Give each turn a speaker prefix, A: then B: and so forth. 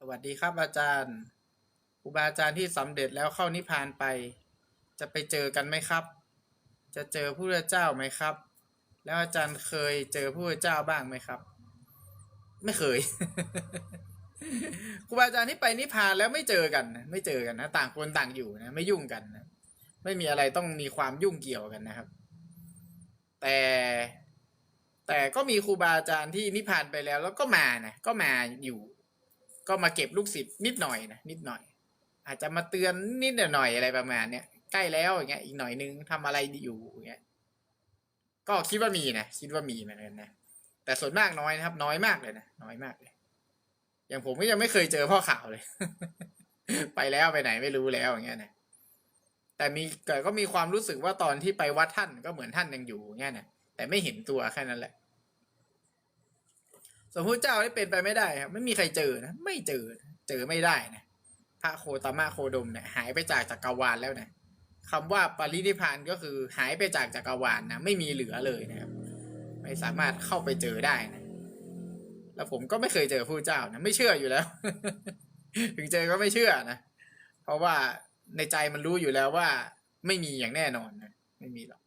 A: สวัสดีครับอาจารย์ครูบาอาจารย์ที่สำเร็จแล้วเข้านิพพานไป จะไปเจอกันไหมครับ จะเจอพระพุทธเจ้าไหมครับ แล้วอาจารย์เคยเจอพระพุทธเจ้าบ้างไหมครับ ไม่เคยครูบาอาจารย์ที่ไปนิพพานแล้วไม่เจอกันนะไม่เจอกันนะ ต่างคนต่างอยู่นะ ไม่ยุ่งกันนะไม่มีอะไรต้องมีความยุ่งเกี่ยวกันนะครับ แต่แต่ก็มีครูบาอาจารย์ที่นิพพานไปแล้ว แล้วก็มานะก็มาอยู่ ก็มาเก็บลูกศิษย์นิดหน่อยนะนิดหน่อย อาจจะมาเตือนนิดหน่อยอะไรประมาณเนี้ยใกล้แล้วอย่างเงี้ยอีกหน่อยนึงทำอะไรอยู่อย่างเงี้ยก็คิดว่ามีนะคิดว่ามีเหมือนกันนะแต่ส่วนมากน้อยนะครับ น้อยมากเลยนะน้อยมากเลย อย่างผมก็ยังไม่เคยเจอพ่อข่าวเลย ไปแล้วไปไหนไม่รู้แล้วอย่างเงี้ยนะแต่มีแต่ก็มีความรู้สึกว่าตอนที่ไปวัดท่านก็เหมือนท่านยังอยู่อย่างเงี้ยนะแต่ไม่เห็นตัวแค่นั้นแหละ สมพุทธเจ้าได้เป็นไปไม่ได้ครับไม่มีใครเจอนะไม่เจอ เจอไม่ได้นะพระโคตมะโคดมเนี่ยหายไปจากจักรวาลแล้วนะคำว่าปรินิพานก็คือหายไปจากจักรวาลนะไม่มีเหลือเลยนะครับ ไม่สามารถเข้าไปเจอได้นะ แล้วผมก็ไม่เคยเจอพระเจ้านะไม่เชื่ออยู่แล้ว ถึงเจอก็ไม่เชื่อนะเพราะว่าในใจมันรู้อยู่แล้วว่า ไม่มีอย่างแน่นอนนะไม่มีหรอก